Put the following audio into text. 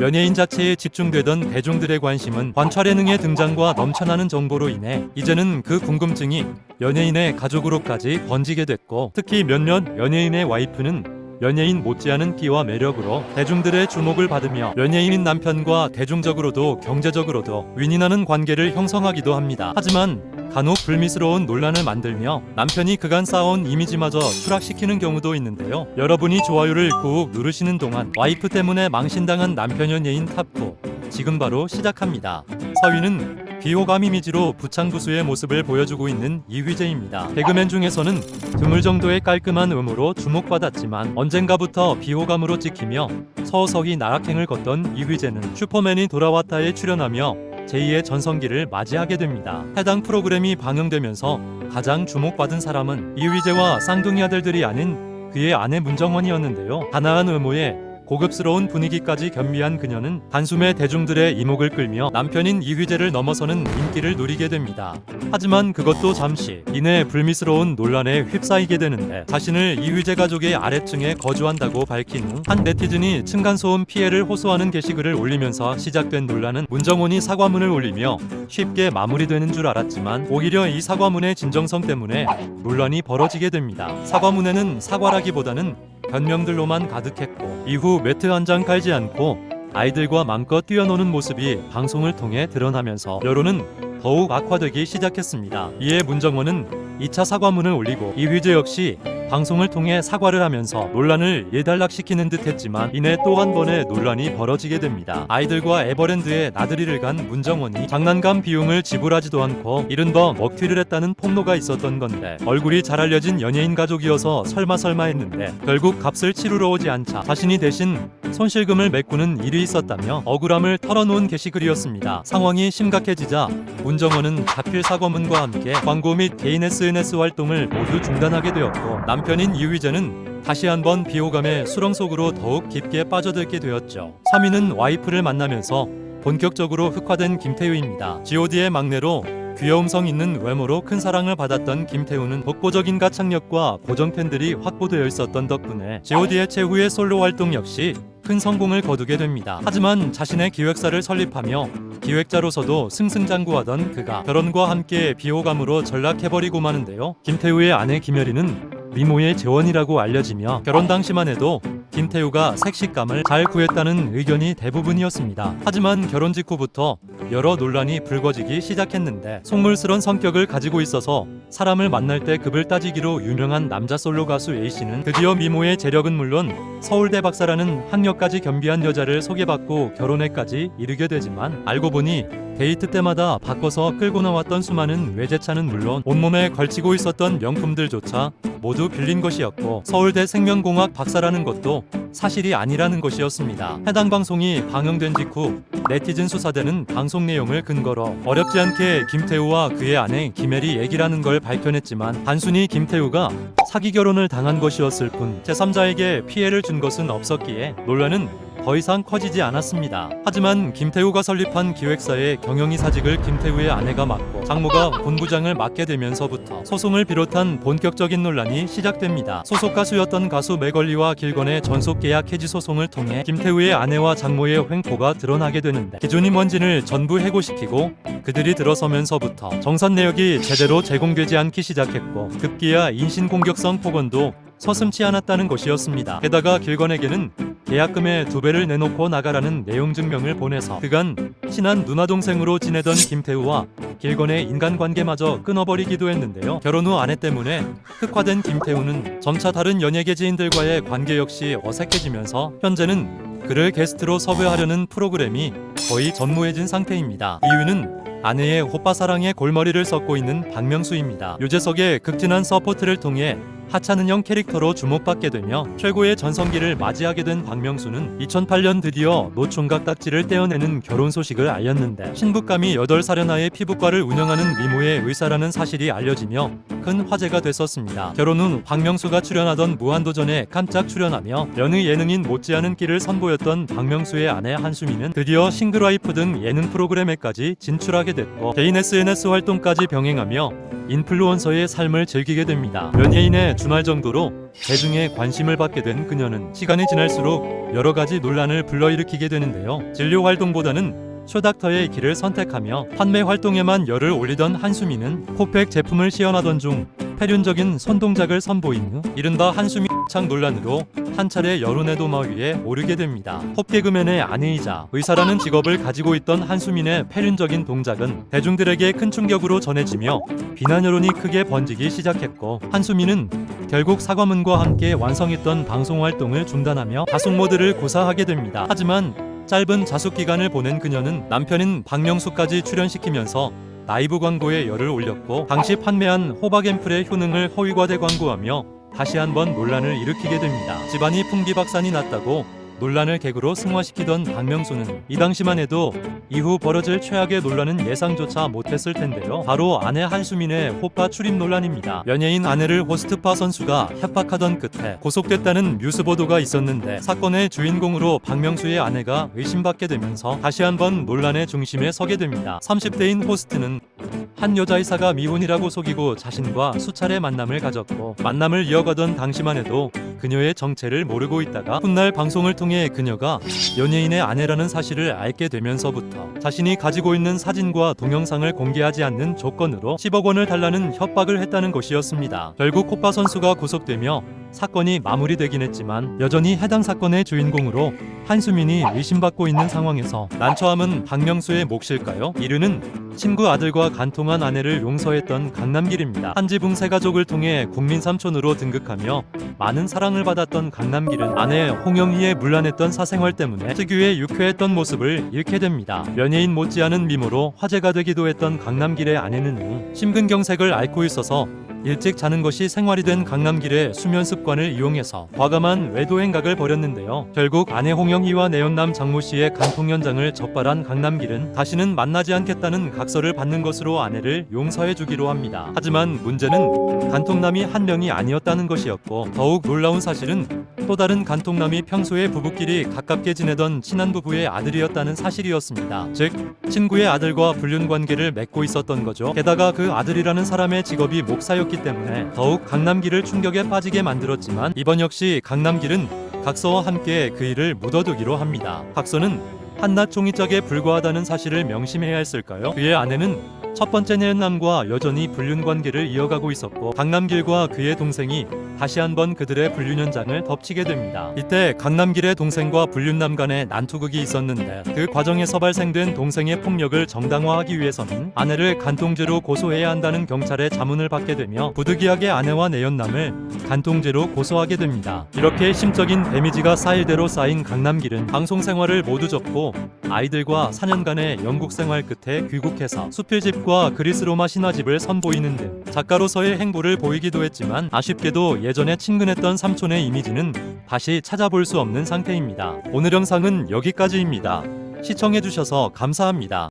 연예인 자체에 집중되던 대중들의 관심은 관찰 예능의 등장과 넘쳐나는 정보로 인해 이제는 그 궁금증이 연예인의 가족으로까지 번지게 됐고 특히 몇몇 연예인의 와이프는 연예인 못지않은 끼와 매력으로 대중들의 주목을 받으며 연예인인 남편과 대중적으로도 경제적으로도 윈윈하는 관계를 형성하기도 합니다. 하지만 간혹 불미스러운 논란을 만들며 남편이 그간 쌓아온 이미지마저 추락시키는 경우도 있는데요. 여러분이 좋아요를 꾹 누르시는 동안 와이프 때문에 망신당한 남편 연예인 탑9 지금 바로 시작합니다. 4위는 비호감 이미지로 부창부수의 모습을 보여주고 있는 이휘재입니다. 개그맨 중에서는 드물 정도의 깔끔한 음으로 주목받았지만 언젠가부터 비호감으로 찍히며 서서히 나락행을 걷던 이휘재는 슈퍼맨이 돌아왔다에 출연하며 제2의 전성기를 맞이하게 됩니다. 해당 프로그램이 방영되면서 가장 주목받은 사람은 이휘재와 쌍둥이 아들들이 아닌 그의 아내 문정원이었는데요. 가나한 외모에 고급스러운 분위기까지 겸비한 그녀는 단숨에 대중들의 이목을 끌며 남편인 이휘재를 넘어서는 인기를 누리게 됩니다. 하지만 그것도 잠시 이내 불미스러운 논란에 휩싸이게 되는데 자신을 이휘재 가족의 아래층에 거주한다고 밝힌 후 한 네티즌이 층간소음 피해를 호소하는 게시글을 올리면서 시작된 논란은 문정원이 사과문을 올리며 쉽게 마무리되는 줄 알았지만 오히려 이 사과문의 진정성 때문에 논란이 벌어지게 됩니다. 사과문에는 사과라기보다는 변명들로만 가득했고 이후 매트 한 장 깔지 않고 아이들과 맘껏 뛰어노는 모습이 방송을 통해 드러나면서 여론은 더욱 악화되기 시작했습니다. 이에 문정원은 2차 사과문을 올리고 이휘재 역시 방송을 통해 사과를 하면서 논란을 예단락시키는 듯 했지만 이내 또 한 번의 논란이 벌어지게 됩니다. 아이들과 에버랜드에 나들이를 간 문정원이 장난감 비용을 지불하지도 않고 이른바 먹튀를 했다는 폭로가 있었던 건데 얼굴이 잘 알려진 연예인 가족이어서 설마 설마 했는데 결국 값을 치르러 오지 않자 자신이 대신 손실금을 메꾸는 일이 있었다며 억울함을 털어놓은 게시글이었습니다. 상황이 심각해지자 문정원은 자필 사과문과 함께 광고 및 개인 SNS 활동을 모두 중단하게 되었고 남 편인 이휘재는 다시 한번 비호감의 수렁 속으로 더욱 깊게 빠져들게 되었죠. 3위는 와이프를 만나면서 본격적으로 흑화된 김태우입니다. G.O.D의 막내로 귀여움성 있는 외모로 큰 사랑을 받았던 김태우는 독보적인 가창력과 고정 팬들이 확보되어 있었던 덕분에 G.O.D의 최후의 솔로 활동 역시 큰 성공을 거두게 됩니다. 하지만 자신의 기획사를 설립하며 기획자로서도 승승장구하던 그가 결혼과 함께 비호감으로 전락해버리고 마는데요. 김태우의 아내 김여리는 미모의 재원이라고 알려지며 결혼 당시만 해도 김태우가 색식감을 잘 구했다는 의견이 대부분이었습니다. 하지만 결혼 직후부터 여러 논란이 불거지기 시작했는데 속물스런 성격을 가지고 있어서 사람을 만날 때 급을 따지기로 유명한 남자 솔로 가수 A씨는 드디어 미모의 재력은 물론 서울대 박사라는 학력까지 겸비한 여자를 소개받고 결혼에까지 이르게 되지만 알고 보니 데이트 때마다 바꿔서 끌고 나왔던 수많은 외제차는 물론 온몸에 걸치고 있었던 명품들조차 모두 빌린 것이었고 서울대 생명공학 박사라는 것도 사실이 아니라는 것이었습니다. 해당 방송이 방영된 직후 네티즌 수사대는 방송 내용을 근거로 어렵지 않게 김태우와 그의 아내 김혜리 얘기라는 걸 밝혀냈지만 단순히 김태우가 사기 결혼을 당한 것이었을 뿐 제3자에게 피해를 준 것은 없었기에 논란은 더 이상 커지지 않았습니다. 하지만 김태우가 설립한 기획사의 경영이 사직을 김태우의 아내가 맡고 장모가 본부장을 맡게 되면서부터 소송을 비롯한 본격적인 논란이 시작됩니다. 소속 가수였던 가수 맥걸리와 길건의 전속 계약 해지 소송을 통해 김태우의 아내와 장모의 횡포가 드러나게 되는데 기존 임원진을 전부 해고시키고 그들이 들어서면서부터 정산 내역이 제대로 제공되지 않기 시작했고 급기야 인신 공격성 폭언도 서슴치 않았다는 것이었습니다. 게다가 길건에게는 계약금의 두 배를 내놓고 나가라는 내용 증명을 보내서 그간 친한 누나 동생으로 지내던 김태우와 길건의 인간관계마저 끊어버리기도 했는데요. 결혼 후 아내 때문에 흑화된 김태우는 점차 다른 연예계 지인들과의 관계 역시 어색해지면서 현재는 그를 게스트로 섭외하려는 프로그램이 거의 전무해진 상태입니다. 이유는 아내의 호빠 사랑에 골머리를 썩고 있는 박명수입니다. 유재석의 극진한 서포트를 통해 하찮은형 캐릭터로 주목받게 되며 최고의 전성기를 맞이하게 된 박명수는 2008년 드디어 노총각 딱지를 떼어내는 결혼 소식을 알렸는데 신부감이 8살의 피부과를 운영하는 미모의 의사라는 사실이 알려지며 큰 화제가 됐었습니다. 결혼 후 박명수가 출연하던 무한도전에 깜짝 출연하며 연의 예능인 못지않은 끼를 선보였던 박명수의 아내 한수미는 드디어 싱글와이프 등 예능 프로그램에까지 진출하게 됐고 개인 SNS 활동까지 병행하며 인플루언서의 삶을 즐기게 됩니다. 연예인의 주말 정도로 대중의 관심을 받게 된 그녀는 시간이 지날수록 여러 가지 논란을 불러일으키게 되는데요. 진료 활동보다는 쇼닥터의 길을 선택하며 판매 활동에만 열을 올리던 한수미는 코팩 제품을 시연하던 중 패륜적인 손동작을 선보인 후 이른바 한수미 창 논란으로 한 차례 여론의 도마 위에 오르게 됩니다. 홉개그맨의 아내이자 의사라는 직업을 가지고 있던 한수민의 패륜적인 동작은 대중들에게 큰 충격으로 전해지며 비난 여론이 크게 번지기 시작했고 한수민은 결국 사과문과 함께 완성했던 방송 활동을 중단하며 자숙 모드를 고사하게 됩니다. 하지만 짧은 자숙 기간을 보낸 그녀는 남편인 박명수까지 출연시키면서 라이브 광고에 열을 올렸고 당시 판매한 호박 앰플의 효능을 허위과대 광고하며 다시 한번 논란을 일으키게 됩니다. 집안이 풍비박산이 났다고 논란을 개그로 승화시키던 박명수는 이 당시만 해도 이후 벌어질 최악의 논란은 예상조차 못했을 텐데요. 바로 아내 한수민의 호빠 출입 논란입니다. 연예인 아내를 호스트파 선수가 협박하던 끝에 고속됐다는 뉴스 보도가 있었는데 사건의 주인공으로 박명수의 아내가 의심받게 되면서 다시 한번 논란의 중심에 서게 됩니다. 30대인 호스트는 한 여자의사가 미혼이라고 속이고 자신과 수차례 만남을 가졌고 만남을 이어가던 당시만 해도 그녀의 정체를 모르고 있다가 훗날 방송을 통해 그녀가 연예인의 아내라는 사실을 알게 되면서부터 자신이 가지고 있는 사진과 동영상을 공개하지 않는 조건으로 10억 원을 달라는 협박을 했다는 것이었습니다. 결국 코파 선수가 구속되며 사건이 마무리되긴 했지만 여전히 해당 사건의 주인공으로 한수민이 의심받고 있는 상황에서 난처함은 박명수의 몫일까요? 이르는 친구 아들과 간통한 아내를 용서했던 강남길입니다. 한지붕 세 가족을 통해 국민 삼촌으로 등극하며 많은 사랑을 받았던 강남길은 아내 홍영희의 문란했던 사생활 때문에 특유의 유쾌했던 모습을 잃게 됩니다. 연예인 못지않은 미모로 화제가 되기도 했던 강남길의 아내는 심근경색을 앓고 있어서 일찍 자는 것이 생활이 된 강남길의 수면 습관을 이용해서 과감한 외도 행각을 벌였는데요. 결국 아내 홍영희와 내연남 장모 씨의 간통 현장을 적발한 강남길은 다시는 만나지 않겠다는 각서를 받는 것으로 아내를 용서해 주기로 합니다. 하지만 문제는 간통남이 한 명이 아니었다는 것이었고 더욱 놀라운 사실은 또 다른 간통남이 평소에 부부끼리 가깝게 지내던 친한 부부의 아들이었다는 사실이었습니다. 즉 친구의 아들과 불륜 관계를 맺고 있었던 거죠. 게다가 그 아들이라는 사람의 직업이 목사였 기 때문에 더욱 강남길을 충격에 빠지게 만들었지만 이번 역시 강남길은 각서와 함께 그 일을 묻어두기로 합니다. 각서는 한낱 종이짝에 불과하다는 사실을 명심해야 했을까요? 그의 아내는 첫 번째 내연남과 여전히 불륜 관계를 이어가고 있었고 강남길과 그의 동생이 다시 한번 그들의 불륜 현장을 덮치게 됩니다. 이때 강남길의 동생과 불륜남 간의 난투극이 있었는데 그 과정에서 발생된 동생의 폭력을 정당화하기 위해서는 아내를 간통죄로 고소해야 한다는 경찰의 자문을 받게 되며 부득이하게 아내와 내연남을 간통죄로 고소하게 됩니다. 이렇게 심적인 데미지가 쌓일 대로 쌓인 강남길은 방송 생활을 모두 접고 아이들과 4년간의 영국 생활 끝에 귀국해서 수필집 과 그리스 로마 신화집을 선보이는 등 작가로서의 행보를 보이기도 했지만 아쉽게도 예전에 친근했던 삼촌의 이미지는 다시 찾아볼 수 없는 상태입니다. 오늘 영상은 여기까지입니다. 시청해주셔서 감사합니다.